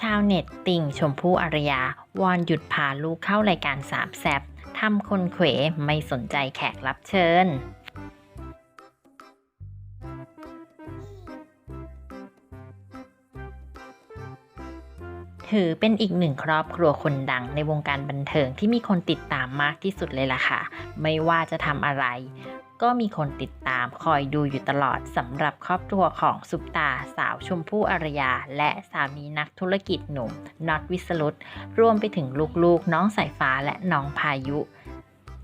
ชาวเน็ตติ่งชมพู่อารยาวอนหยุดพาลูกเข้ารายการสามแซบทำคนเขวไม่สนใจแขกรับเชิญถือเป็นอีกหนึ่งครอบครัวคนดังในวงการบันเทิงที่มีคนติดตามมากที่สุดเลยล่ะค่ะ ไม่ว่าจะทำอะไร ก็มีคนติดตามคอยดูอยู่ตลอดสำหรับครอบครัวของซุปตาสาวชมพู่อารยา และสามีนักธุรกิจหนุ่มน็อตวิสรุตรวมไปถึงลูกๆ น้องสายฟ้าและน้องพายุ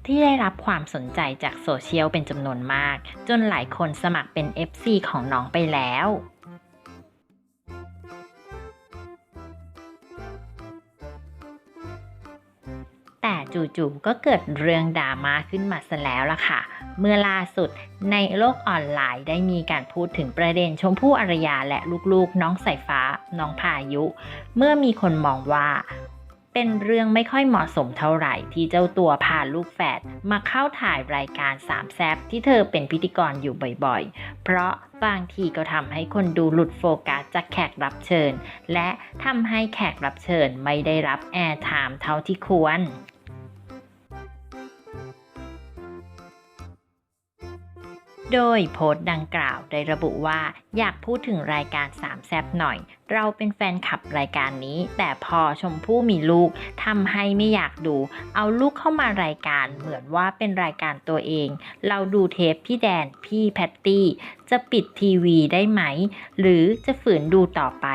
ที่ได้รับความสนใจจากโซเชียลเป็นจำนวนมาก จนหลายคนสมัครเป็น FC ของน้องไปแล้ว แต่จู่ๆก็เกิดเรื่องดราม่าขึ้นมาซะแล้วล่ะค่ะ เมื่อล่าสุดในโลกออนไลน์ได้มีการพูดถึงประเด็นชมพู่อารยาและลูกๆ น้องสายฟ้า น้องพายุ เมื่อมีคนมองว่าเป็นเรื่องไม่ค่อยเหมาะสมเท่าไหร่ที่เจ้าตัวพาลูกแฝดมาเข้าถ่ายรายการสามแซบที่เธอเป็นพิธีกรอยู่บ่อยๆ เพราะบางทีก็ทำให้คนดูหลุดโฟกัสจากแขกรับเชิญ และทำให้แขกรับเชิญไม่ได้รับแอร์ไทม์เท่าที่ควร โดยโพสต์ดังกล่าวได้ระบุว่า อยากพูดถึงรายการสามแซบหน่อย เราเป็นแฟนคลับรายการนี้ แต่พอชมพู่มีลูกทำให้ไม่อยากดู เอาลูกเข้ามารายการเหมือนว่าเป็นรายการตัวเอง เราดูเทปพี่แดนพี่แพตตี้ จะปิดทีวีได้ไหม หรือจะฝืนดูต่อไป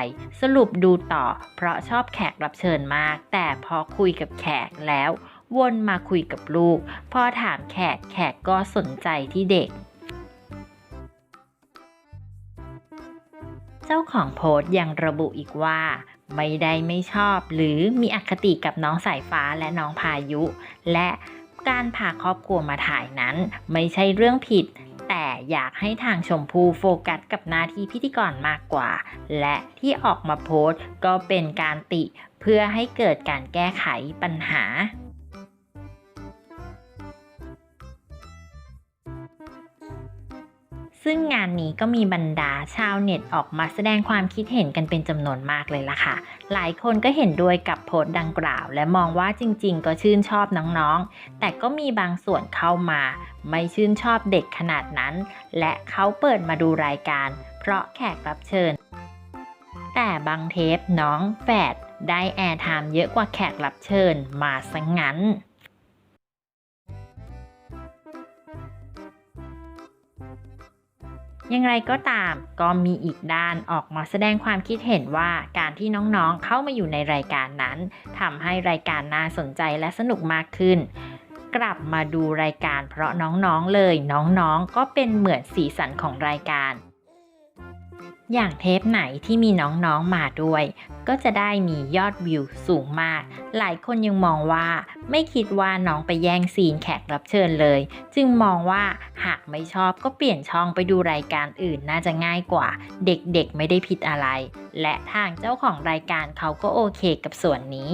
สรุปดูต่อ เพราะชอบแขกรับเชิญมาก แต่พอคุยกับแขกแล้ว วนมาคุยกับลูก พอถามแขกแขกก็สนใจที่เด็ก เจ้าของโพสต์ยังระบุอีกว่า ไม่ได้ไม่ชอบหรือมีอคติกับน้องสายฟ้าและน้องพายุ และการพาครอบครัวมาถ่ายนั้น ไม่ใช่เรื่องผิด แต่อยากให้ทางชมพูโฟกัสกับหน้าที่พิธีกรมากกว่า และที่ออกมาโพสต์ก็เป็นการติเพื่อให้เกิดการแก้ไขปัญหา ซึ่งงานนี้ก็มีบรรดาชาวเน็ตออกมาแสดงความคิดเห็นกันเป็นจำนวนมากเลยล่ะค่ะ หลายคนก็เห็นด้วยกับโพสต์ดังกล่าว และมองว่าจริงๆ ก็ชื่นชอบน้องๆ แต่ก็มีบางส่วนเข้ามา ไม่ชื่นชอบเด็กขนาดนั้น และเขาเปิดมาดูรายการ เพราะแขกรับเชิญ แต่บางเทปน้องแฝดได้แอร์ไทม์เยอะกว่าแขกรับเชิญมาซะงงั้น อย่างไรก็ตามก็มีอีกด้านออกมาแสดงความคิดเห็นว่าการที่น้องๆเข้ามาอยู่ในรายการนั้นทำให้รายการน่าสนใจและสนุกมากขึ้น กลับมาดูรายการเพราะน้องๆเลยน้องๆก็เป็นเหมือนสีสันของรายการ อย่างเทปไหนที่มีน้องๆมาด้วย ก็จะได้มียอดวิวสูงมาก หลายคนยังมองว่าไม่คิดว่าน้องไปแย่งซีนแขกรับเชิญเลย จึงมองว่าหากไม่ชอบก็เปลี่ยนช่องไปดูรายการอื่นน่าจะง่ายกว่า เด็กๆไม่ได้ผิดอะไร และทางเจ้าของรายการเขาก็โอเคกับส่วนนี้